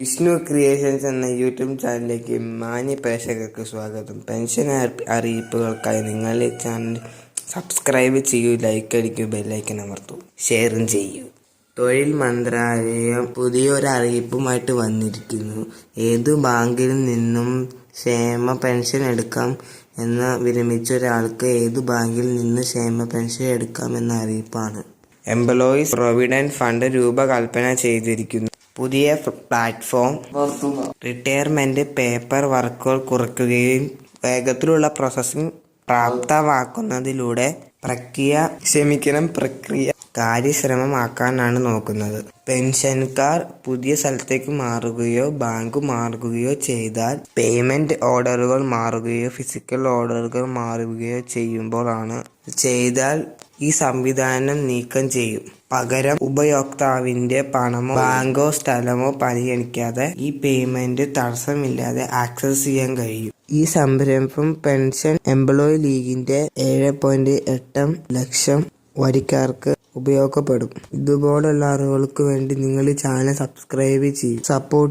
Vishnu creations എന്ന YouTube ചാനലിലേക്ക് മാന്യ പ്രേക്ഷകർക്ക് സ്വാഗതം. പെൻഷൻ അറിയിപ്പുകൾക്കായി നിങ്ങൾ ഈ ചാനൽ സബ്സ്ക്രൈബ് ചെയ്യൂ ലൈക്ക് അടിക്കൂ ബെല്ലൈക്കൻ അമർത്തൂ. ഷെയറും ചെയ്യൂ. തൊഴിൽ മന്ത്രാലയം പുതിയൊരു അറിയിപ്പുമായിട്ട് വന്നിരിക്കുന്നു. ഏതു ബാങ്കിൽ നിന്നും ക്ഷേമ പെൻഷൻ എടുക്കാം എന്ന് വിരമിച്ച ഒരാൾക്ക് ഏതു ബാങ്കിൽ നിന്ന് ക്ഷേമ പെൻഷൻ എടുക്കാം എന്ന അറിയിപ്പാണ്. എംപ്ലോയീസ് പ്രൊവിഡന്റ് ഫണ്ട് രൂപകൽപ്പന ചെയ്തിരിക്കുന്നു. പുതിയ പ്ലാറ്റ്ഫോം റിട്ടയർമെന്റ് പേപ്പർ വർക്കുകൾ കുറയ്ക്കുകയും വേഗത്തിലുള്ള പ്രോസസ്സിംഗ് പ്രാപ്തമാക്കുന്നതിലൂടെ പ്രക്രിയ ക്ഷമിക്കണം പ്രക്രിയ കാര്യശ്രമമാക്കാനാണ് നോക്കുന്നത്. പെൻഷൻകാർ പുതിയ സ്ഥലത്തേക്ക് മാറുകയോ ബാങ്ക് മാറുകയോ ചെയ്താൽ പേയ്മെന്റ് ഓർഡറുകൾ മാറുകയോ ഫിസിക്കൽ ഓർഡറുകൾ മാറുകയോ ചെയ്യുമ്പോഴാണ് ചെയ്താൽ ഈ സംവിധാനം നീക്കം ചെയ്യും. പകരം ഉപയോക്താവിന്റെ പണമോ ബാങ്കോ സ്ഥലമോ പരിഗണിക്കാതെ ഈ പേയ്മെന്റ് തടസ്സമില്ലാതെ ആക്സസ് ചെയ്യാൻ കഴിയും. ഈ സംരംഭം പെൻഷൻ എംപ്ലോയി ലീഗിന്റെ ഏഴ് പോയിന്റ് എട്ട് ലക്ഷം വരിക്കാർക്ക് ഉപയോഗപ്പെടും. ഇതുപോലുള്ള അറിവുകൾക്ക് വേണ്ടി നിങ്ങൾ ഈ ചാനൽ സബ്സ്ക്രൈബ് ചെയ്യും. സപ്പോർട്ട്